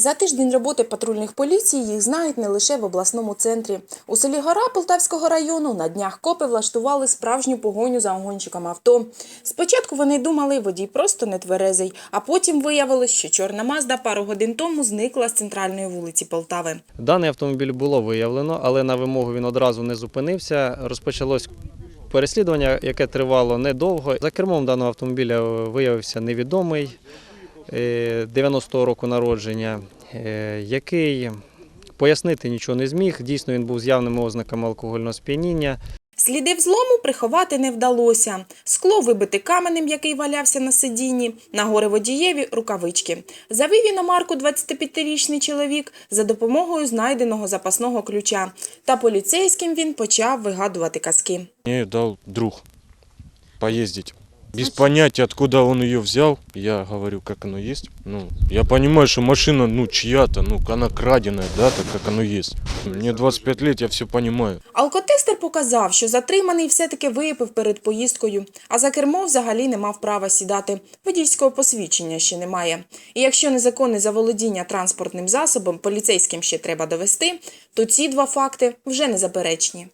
За тиждень роботи патрульних поліцій їх знають не лише в обласному центрі. У селі Гора Полтавського району на днях копи влаштували справжню погоню за огонщиком авто. Спочатку вони думали, водій просто нетверезий, а потім виявилось, що чорна Мазда пару годин тому зникла з центральної вулиці Полтави. Даний автомобіль було виявлено, але на вимогу він одразу не зупинився. Розпочалось переслідування, яке тривало недовго. За кермом даного автомобіля виявився невідомий 90-го року народження, е, який пояснити нічого не зміг. Дійсно, він був з явними ознаками алкогольного сп'яніння. Сліди взлому приховати не вдалося. Скло вибити каменем, який валявся на сидінні, на горе водієві рукавички. Завів іномарку 25-річний чоловік за допомогою знайденого запасного ключа. Та поліцейським він почав вигадувати казки. Мне дал друг поездить. Без понятия, откуда он ее взял, я говорю, как оно есть. Ну, я понимаю, что машина, ну, чья-то, ну, она краденая, да, так как оно есть. Мне 25 лет, я все понимаю. Алкотестер показав, що затриманий все-таки випив перед поїздкою, а за кермо взагалі не мав права сідати. Водійського посвідчення ще немає. І якщо незаконне заволодіння транспортним засобом поліцейським ще треба довести, то ці два факти вже незаперечні.